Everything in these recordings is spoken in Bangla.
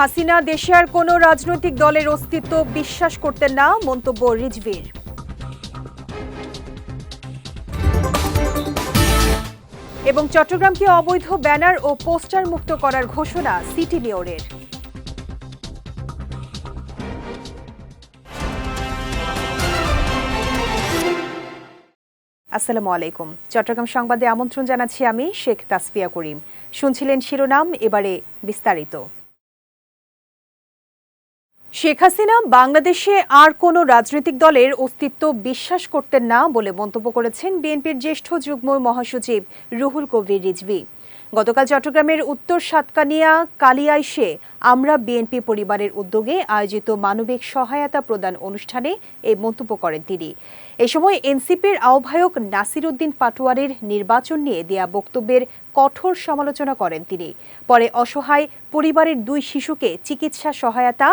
হাসিনা দেশে আর কোনো রাজনৈতিক দলের অস্তিত্ব বিশ্বাস করতেন না, মন্তব্য রিজভির। এবং চট্টগ্রামকে অবৈধ ব্যানার ও পোস্টার মুক্ত করার ঘোষণা সিটি মেয়রের আসসালামু আলাইকুম। চট্টগ্রাম সংবাদে আমন্ত্রণ জানাচ্ছি আমি শেখ তাসফিয়া করিম। শুনছিলেন শিরোনাম, এবারে বিস্তারিত। শেখ হাসিনা বাংলাদেশে আর কোন রাজনৈতিক দলের অস্তিত্ব বিশ্বাস করতেন না বলে মন্তব্য করেছেন বিএনপির জ্যেষ্ঠ যুগ্ম মহাসচিব রুহুল কবির রিজভি। গতকাল চট্টগ্রামের উত্তর সাতকানিয়া কালিয়াইশে আমরা বিএনপি পরিবারের উদ্যোগে আয়োজিত মানবিক সহায়তা প্রদান অনুষ্ঠানে এই মন্তব্য করেন তিনি। এ সময় এনসিপির আহ্বায়ক নাসির উদ্দিন পাটোয়ারির নির্বাচন নিয়ে দেয়া বক্তব্যের কঠোর সমালোচনা করেন তিনি। পরে অসহায় পরিবারের দুই শিশুকে চিকিৎসা সহায়তা,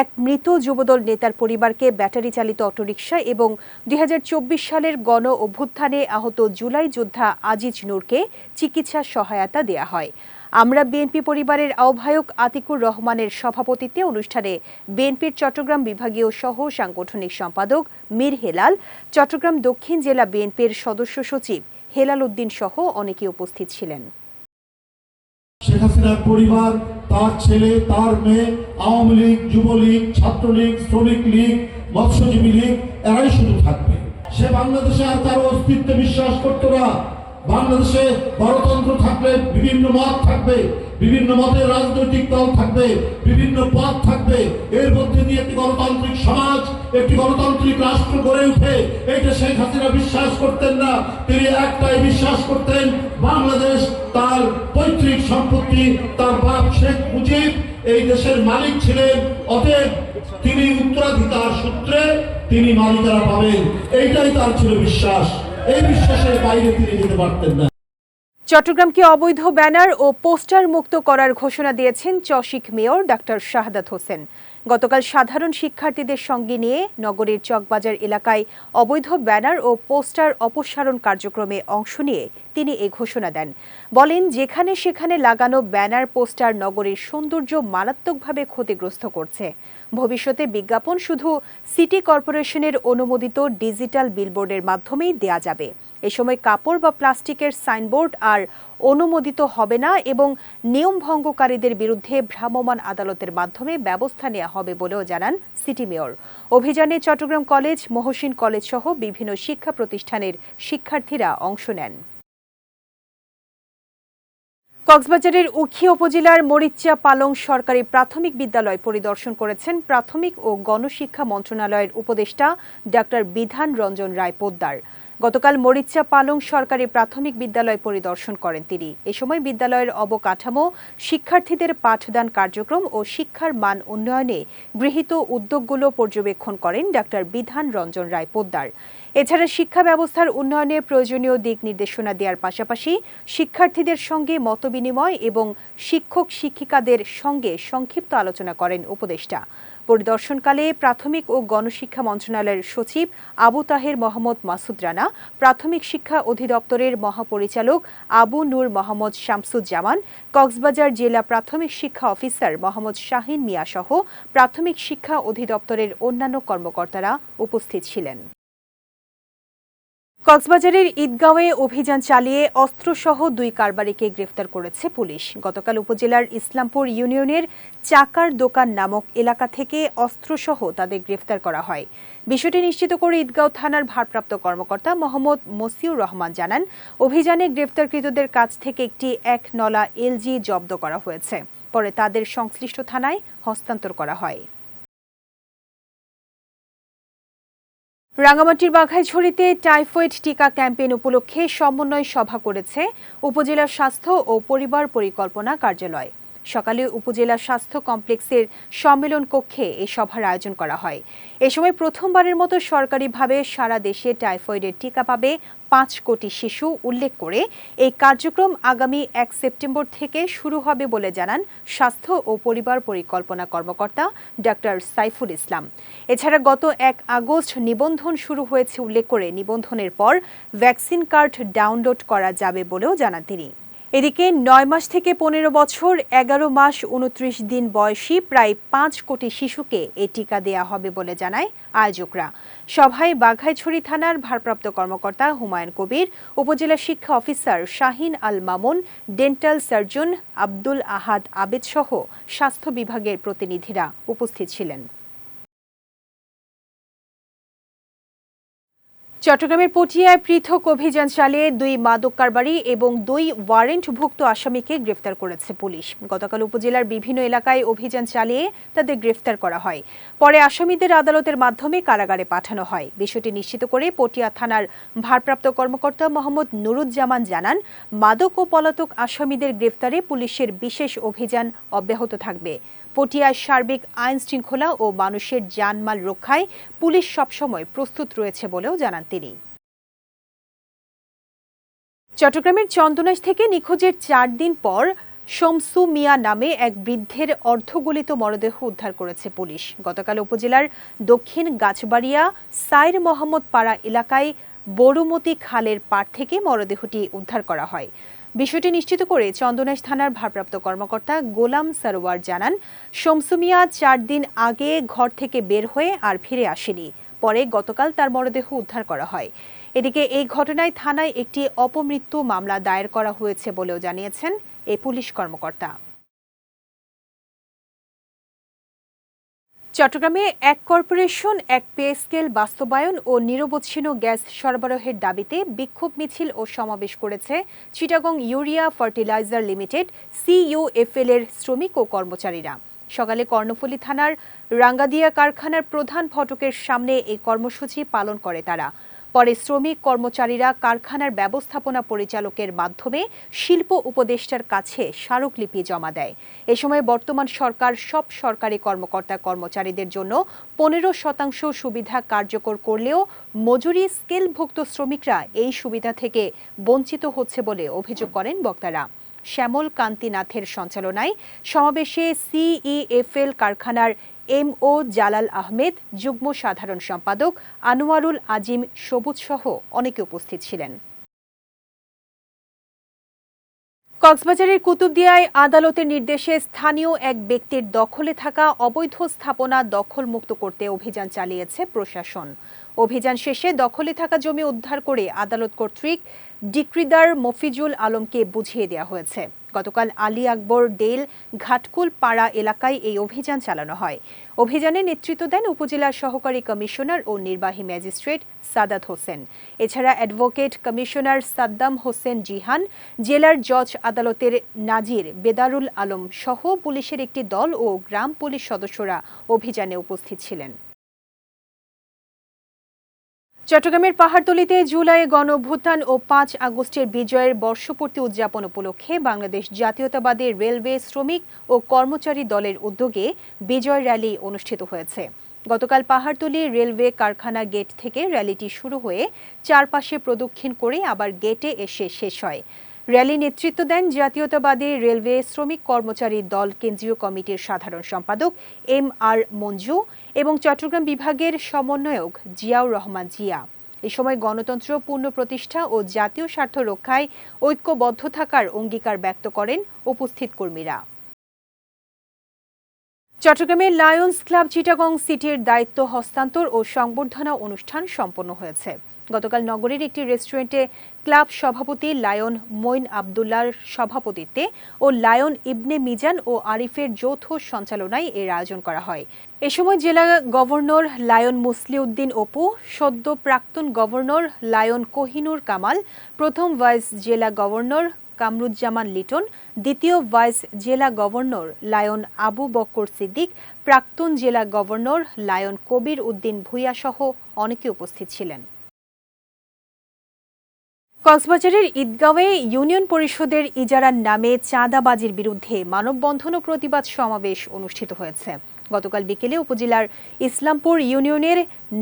এক মৃত যুবদল নেতার পরিবারকে ব্যাটারি চালিত অটোরিকশা এবং দুই হাজার চব্বিশ সালের গণ অভ্যুত্থানে আহত জুলাই যোদ্ধা আজিজ নূরকে চিকিৎসা সহায়তা দেয়া হয়। আমরা বিএনপি পরিবারের আহ্বায়ক আতিকুর রহমানের সভাপতিত্বে অনুষ্ঠানে বিএনপির চট্টগ্রাম বিভাগীয় সহ সাংগঠনিক সম্পাদক মীর হেলাল, চট্টগ্রাম দক্ষিণ জেলা বিএনপির সদস্য সচিব হেলাল উদ্দিন সহ অনেকে উপস্থিত ছিলেন। শেখ হাসিনার পরিবার, তার ছেলে, তার মেয়ে, আওয়ামী লীগ, যুবলীগ, ছাত্রলীগ, শ্রমিক লীগ, মৎস্যজীবী লীগ, এরাই শুধু থাকবে। সে বাংলাদেশে আর কারও অস্তিত্বে বিশ্বাস করতো না। বাংলাদেশে গণতন্ত্র থাকলে বিভিন্ন মত থাকবে, বিভিন্ন মতের রাজনৈতিক দল থাকবে, বিভিন্ন পথ থাকবে। এর মধ্যে দিয়ে একটি গণতান্ত্রিক সমাজ, একটি গণতান্ত্রিক রাষ্ট্র গড়ে উঠে। এটা শেখ হাসিনা বিশ্বাস করতেন না। তিনি একটাই বিশ্বাস করতেন, বাংলাদেশ তার পৈতৃক সম্পত্তি, তার বাপ শেখ মুজিব, এই দেশের মালিক ছিলেন। অতএব তিনি উত্তরাধিকার সূত্রে তিনি মালিকারা পাবেন। এইটাই তার ছিল বিশ্বাস। এই বিশ্বাসের বাইরে তিনি যেতে পারতেন না। চট্টগ্রামকে অবৈধ ব্যানার ও পোস্টার মুক্ত করার ঘোষণা দিয়েছেন চশিক মেয়র ডাক্তার শাহাদাত হোসেন। গতকাল সাধারণ শিক্ষার্থীদের সঙ্গে নিয়ে নগরের চকবাজার এলাকায় অবৈধ ব্যানার ও পোস্টার অপসারণ কার্যক্রমে অংশ নিয়ে তিনি এই ঘোষণা দেন। বলেন, যেখানে সেখানে লাগানো ব্যানার, পোস্টার নগরের সৌন্দর্য মারাত্মকভাবে ক্ষতিগ্রস্ত করছে। ভবিষ্যতে বিজ্ঞাপন শুধু সিটি কর্পোরেশনের অনুমোদিত ডিজিটাল বিলবোর্ডের মাধ্যমেই দেয়া যাবে। এ সময় কাপড় বা প্লাস্টিকের সাইনবোর্ড আর অনুমোদিত হবে না এবং নিয়ম ভঙ্গকারীদের বিরুদ্ধে ভ্রাম্যমাণ আদালতের মাধ্যমে ব্যবস্থা নেওয়া হবে বলেও জানান সিটি মেয়র। অভিযানে চট্টগ্রাম কলেজ, মহসিন কলেজ সহ বিভিন্ন শিক্ষা প্রতিষ্ঠানের শিক্ষার্থীরা অংশ নেন। কক্সবাজারের উখিয়া উপজেলার মরিচ্চা পালং সরকারি প্রাথমিক বিদ্যালয় পরিদর্শন করেছেন প্রাথমিক ও গণশিক্ষা মন্ত্রণালয়ের উপদেষ্টা ডাক্তার বিধান রঞ্জন রায় পোদ্দার। গতকাল মরিচ্চা পালং সরকারি প্রাথমিক বিদ্যালয় পরিদর্শন করেন তিনি। এ সময় বিদ্যালয়ের অবকাঠামো, শিক্ষার্থীদের পাঠদান কার্যক্রম ও শিক্ষার মান উন্নয়নে গৃহীত উদ্যোগগুলো পর্যবেক্ষণ করেন ডাক্তার বিধান রঞ্জন রায় পোদ্দার। এছাড়া শিক্ষা ব্যবস্থার উন্নয়নে প্রয়োজনীয় দিক নির্দেশনা দেওয়ার পাশাপাশি শিক্ষার্থীদের সঙ্গে মতবিনিময় এবং শিক্ষক শিক্ষিকাদের সঙ্গে সংক্ষিপ্ত আলোচনা করেন উপদেষ্টা। পরিদর্শনকালে প্রাথমিক ও গণশিক্ষা মন্ত্রণালয়ের সচিব আবু তাহের মোহাম্মদ মাসুদ রানা, প্রাথমিক শিক্ষা অধিদপ্তরের মহাপরিচালক আবু নূর মোহাম্মদ শামসুজ্জামান, কক্সবাজার জেলা প্রাথমিক শিক্ষা অফিসার মোহাম্মদ শাহিন মিয়াসহ প্রাথমিক শিক্ষা অধিদপ্তরের অন্যান্য কর্মকর্তারা উপস্থিত ছিলেন। কক্সবাজারের ঈদগাঁওয়ে অভিযান চালিয়ে অস্ত্রসহ দুই কারবারিকে গ্রেফতার করেছে পুলিশ। গতকাল উপজেলার ইসলামপুর ইউনিয়নের চাকার দোকান নামক এলাকা থেকে অস্ত্রসহ তাদের গ্রেফতার করা হয়। বিষয়টি নিশ্চিত করে ঈদগাঁও থানার ভারপ্রাপ্ত কর্মকর্তা মোহাম্মদ মসিউর রহমান জানান, অভিযানে গ্রেফতারকৃতদের কাছ থেকে একটি এক নলা এলজি জব্দ করা হয়েছে। পরে তাদের সংশ্লিষ্ট থানায় হস্তান্তর করা হয়। রাঙামাটির বাঘাইছড়িতে টাইফয়েড টিকা ক্যাম্পেইন উপলক্ষে সমন্বয় সভা করেছে উপজেলা স্বাস্থ্য ও পরিবার পরিকল্পনা কার্যালয়। সকালে উপজেলা স্বাস্থ্য কমপ্লেক্সের সম্মেলন কক্ষে এ সভার আয়োজন করা হয়। এ সময় প্রথমবারের মতো সরকারিভাবে সারা দেশে টাইফয়েডের টিকা পাবে পাঁচ কোটি শিশু উল্লেখ করে এই কার্যক্রম আগামী এক সেপ্টেম্বর থেকে শুরু হবে বলে জানান স্বাস্থ্য ও পরিবার পরিকল্পনা কর্মকর্তা ডাক্তার সাইফুল ইসলাম। এছাড়া গত এক আগস্ট নিবন্ধন শুরু হয়েছে উল্লেখ করে নিবন্ধনের পর ভ্যাকসিন কার্ড ডাউনলোড করা যাবে বলেও জানান তিনি। এদিকে নয় মাস থেকে পনেরো বছর, এগারো মাস উনত্রিশ দিন বয়সী প্রায় পাঁচ কোটি শিশুকে এ টিকা দেয়া হবে বলে জানায় আয়োজকরা। সভায় বাঘাইছড়ি থানার ভারপ্রাপ্ত কর্মকর্তা হুমায়ুন কবির, উপজেলা শিক্ষা officer Shahin Al Mamun, dental surgeon Abdul Ahad Abed সহ স্বাস্থ্য বিভাগের প্রতিনিধিরা উপস্থিত ছিলেন। চট্টগ্রামের পটিয়ায় পৃথক অভিযান চালিয়ে দুই মাদক কারবারি এবং দুই ওয়ারেন্টভুক্ত আসামিকে গ্রেফতার করেছে পুলিশ। গতকাল উপজেলার বিভিন্ন এলাকায় অভিযান চালিয়ে তাদের গ্রেফতার করা হয়। পরে আসামিদের আদালতের মাধ্যমে কারাগারে পাঠানো হয়। বিষয়টি নিশ্চিত করে পটিয়া থানার ভারপ্রাপ্ত কর্মকর্তা মোহাম্মদ নুরুজ্জামান জানান, মাদক ও পলাতক আসামিদের গ্রেফতারে পুলিশের বিশেষ অভিযান অব্যাহত থাকবে। পটিয়ার সার্বিক আইন শৃঙ্খলা ও মানুষের জানমাল রক্ষায় পুলিশ সবসময় প্রস্তুত রয়েছে বলেও জানান তিনি। চট্টগ্রামের চন্দনাইশ থেকে নিখোঁজের চার দিন পর শমসু মিয়া নামে এক বৃদ্ধের অর্ধগলিত মরদেহ উদ্ধার করেছে পুলিশ। গতকাল উপজেলার দক্ষিণ গাছবাড়িয়া সাইর মোহাম্মদ পাড়া এলাকায় বড়ুমতি খালের পাড় থেকে মরদেহটি উদ্ধার করা হয়। বিষয়টি নিশ্চিত করে চন্দনেশ থানার ভারপ্রাপ্ত কর্মকর্তা গোলাম সারোয়ার জানান শমসুমিয়া চার দিন আগে ঘর থেকে বের হয়ে আর ফিরে আসেনি। পরে গতকাল তার মরদেহ উদ্ধার করা হয়। এদিকে এই ঘটনায় থানায় একটি অপমৃত্যু মামলা দায়ের করা হয়েছে বলেও জানিয়েছেন এই পুলিশ কর্মকর্তা। চট্টগ্রামে এক কর্পোরেশন, এক পে স্কেল বাস্তবায়ন ও নিরবচ্ছিন্ন গ্যাস সরবরাহের দাবিতে বিক্ষোভ মিছিল ও সমাবেশ করেছে Chittagong urea fertilizer limited CUFL এর শ্রমিক ও কর্মচারীরা। সকালে কর্ণফুলী থানার রাঙ্গাদিয়া কারখানার প্রধান ফটকের সামনে এই কর্মসূচি পালন করে তারা। পরে শ্রমিক কর্মচারীরা কারখানার ব্যবস্থাপনা পরিচালকের মাধ্যমে শিল্প উপদেষ্টার কাছে স্মারকলিপি জমা দেয়। এ সময় বর্তমান সরকার সব সরকারি কর্মকর্তা কর্মচারীদের জন্য পনেরো শতাংশ সুবিধা কার্যকর করলেও মজুরি স্কেলভুক্ত শ্রমিকরা এই সুবিধা থেকে বঞ্চিত হচ্ছে বলে অভিযোগ করেন বক্তারা। শ্যামল কান্তিনাথের সঞ্চালনায় সমাবেশে সিইএফএল কারখানার এম ও জালাল আহমেদ, যুগ্ম সাধারণ সম্পাদক, আনোয়ারুল আজিম সবুজ সহ অনেকে উপস্থিত ছিলেন। কক্সবাজারের কুতুবদিয়ায় আদালতের নির্দেশে স্থানীয় এক ব্যক্তির দখলে থাকা অবৈধ স্থাপনা দখলমুক্ত করতে অভিযান চালিয়েছে প্রশাসন। অভিযান শেষে দখলে থাকা জমি উদ্ধার করে আদালত কর্তৃক ডিক্রিদার মফিজুল আলমকে বুঝিয়ে দেওয়া হয়েছে। গতকাল আলী আকবর ডেল ঘাটকুল পাড়া এলাকায় এই অভিযান চালানো হয়। অভিযানে নেতৃত্ব দেন উপজেলার সহকারী কমিশনার ও নির্বাহী ম্যাজিস্ট্রেট সাদাত হোসেন। এছাড়া অ্যাডভোকেট কমিশনার সাদ্দাম হোসেন জিহান, জেলার জজ আদালতের নাজির বেদারুল আলম সহ পুলিশের একটি দল ও গ্রাম পুলিশ সদস্যরা অভিযানে উপস্থিত ছিলেন। চট্টগ্রামের পাহাড়তলিতে জুলাই গণভুত্থান ও পাঁচ আগস্টের বিজয়ের বর্ষপূর্তি উদযাপন উপলক্ষে বাংলাদেশ জাতীয়তাবাদী রেলওয়ে শ্রমিক ও কর্মচারী দলের উদ্যোগে বিজয় র্যালি অনুষ্ঠিত হয়েছে। গতকাল পাহাড়তলি রেলওয়ে কারখানা গেট থেকে র্যালিটি শুরু হয়ে চারপাশে প্রদক্ষিণ করে আবার গেটে এসে শেষ হয়। র্যালি নেতৃত্ব দেন জাতীয়তাবাদী রেলওয়ে শ্রমিক কর্মচারী দল কেন্দ্রীয় কমিটির সাধারণ সম্পাদক এম আর মঞ্জু এবং চট্টগ্রাম বিভাগের সমন্বয়ক জিয়াউর রহমান জিয়া। এ সময় গণতন্ত্র পূর্ণ প্রতিষ্ঠা ও জাতীয় স্বার্থ রক্ষায় ঐক্যবদ্ধ থাকার অঙ্গীকার ব্যক্ত করেন উপস্থিত কর্মীরা। চট্টগ্রামের লায়ন্স ক্লাব চিটাগং সিটির দায়িত্ব হস্তান্তর ও সংবর্ধনা অনুষ্ঠান সম্পন্ন হয়েছে। গতকাল নগরীর একটি রেস্টুরেন্টে ক্লাব সভাপতি লায়ন মইন আবদুল্লার সভাপতিত্বে ও লায়ন ইবনে মিজান ও আরিফের যৌথ সঞ্চালনায় এর আয়োজন করা হয়। এ সময় জেলা গভর্নর লায়ন মুসলিউদ্দিন অপু, সদ্য প্রাক্তন গভর্নর লায়ন কোহিনুর কামাল, প্রথম ভাইস জেলা গভর্নর কামরুজ্জামান লিটন, দ্বিতীয় ভাইস জেলা গভর্নর লায়ন আবু বক্কর সিদ্দিক, প্রাক্তন জেলা গভর্নর লায়ন কবির উদ্দিন ভূঁইয়া অনেকে উপস্থিত ছিলেন। কক্সবাজারের ঈদগাঁওয়ে ইউনিয়ন পরিষদের ইজারার নামে চাঁদাবাজির বিরুদ্ধে মানববন্ধন ও প্রতিবাদ সমাবেশ অনুষ্ঠিত হয়েছে। গতকাল বিকেলে উপজেলার ইসলামপুর ইউনিয়নের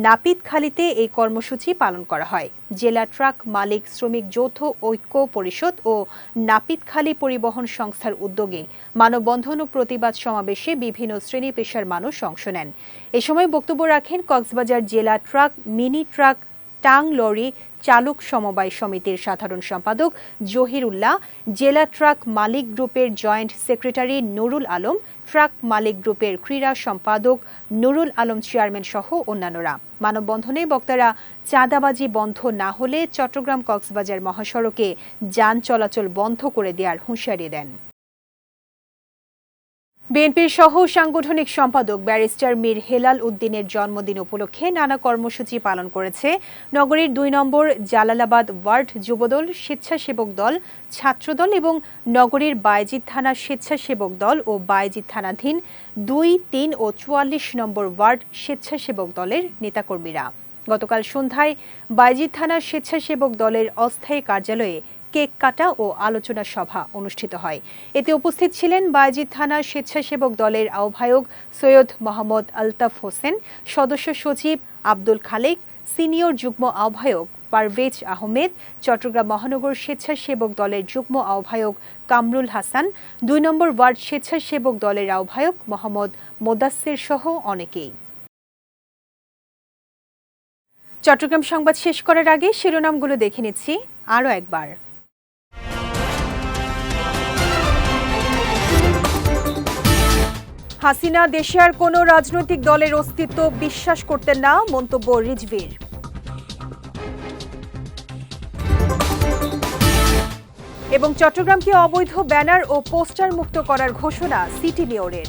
নাপিতখালীতে এই কর্মসূচি পালন করা হয়। জেলা ট্রাক মালিক, শ্রমিক যৌথ ঐক্য পরিষদ ও নাপিতখালী পরিবহন সংস্থার উদ্যোগে মানববন্ধন ও প্রতিবাদ সমাবেশে বিভিন্ন শ্রেণি পেশার মানুষ অংশ নেন। এ সময় বক্তব্য রাখেন কক্সবাজার জেলা truck, mini truck, tank lorry চালক সমবায় সমিতির সাধারণ সম্পাদক জহির উল্লাহ জেলা ট্রাক মালিক গ্রুপের joint secretary Nurul Alam, truck মালিক গ্রুপের ক্রীড়া সম্পাদক নুরুল আলম চেয়ারম্যান সহ অন্যান্যরা। মানববন্ধনে বক্তারা, চাঁদাবাজি বন্ধ না হলে চট্টগ্রাম কক্সবাজার মহাসড়কে যান চলাচল বন্ধ করে দেওয়ার হুঁশিয়ারি দেন। বিএনপির সহ সাংগঠনিক সম্পাদক ব্যারিস্টার মীর হেলাল উদ্দিনের জন্মদিন উপলক্ষে নানা কর্মসূচি পালন করেছে নগরীর দুই নম্বর জালালাবাদ ওয়ার্ড যুবদল স্বেচ্ছাসেবক দল, ছাত্রদল এবং নগরীর বাইজিৎ থানা স্বেচ্ছাসেবক দল ও বাইজিৎ থানাধীন দুই, তিন ও চুয়াল্লিশ নম্বর ওয়ার্ড স্বেচ্ছাসেবক দলের নেতাকর্মীরা। গতকাল সন্ধ্যায় বাইজিৎ থানা স্বেচ্ছাসেবক দলের অস্থায়ী কার্যালয়ে কেক কাটা ও আলোচনা সভা অনুষ্ঠিত হয়। এতে উপস্থিত ছিলেন বায়জিৎ থানা স্বেচ্ছাসেবক দলের আহ্বায়ক সৈয়দ মোহাম্মদ আলতাফ হোসেন, সদস্য সচিব আব্দুল খালেক, সিনিয়র যুগ্ম আহ্বায়ক পারভেজ আহমেদ, চট্টগ্রাম মহানগর স্বেচ্ছাসেবক দলের যুগ্ম আহ্বায়ক কামরুল হাসান, দুই নম্বর ওয়ার্ড স্বেচ্ছাসেবক দলের আহ্বায়ক মোহাম্মদ মোদাস্সির সহ অনেকেই। চট্টগ্রাম সংবাদ শেষ করার আগে শিরোনামগুলো দেখে নিচ্ছি। আরও একবার। হাসিনা দেশে আর কোনো রাজনৈতিক দলের অস্তিত্ব বিশ্বাস করতেন না, মন্তব্য রিজভির। এবং চট্টগ্রামকে অবৈধ ব্যানার ও পোস্টার মুক্ত করার ঘোষণা সিটি মেয়রের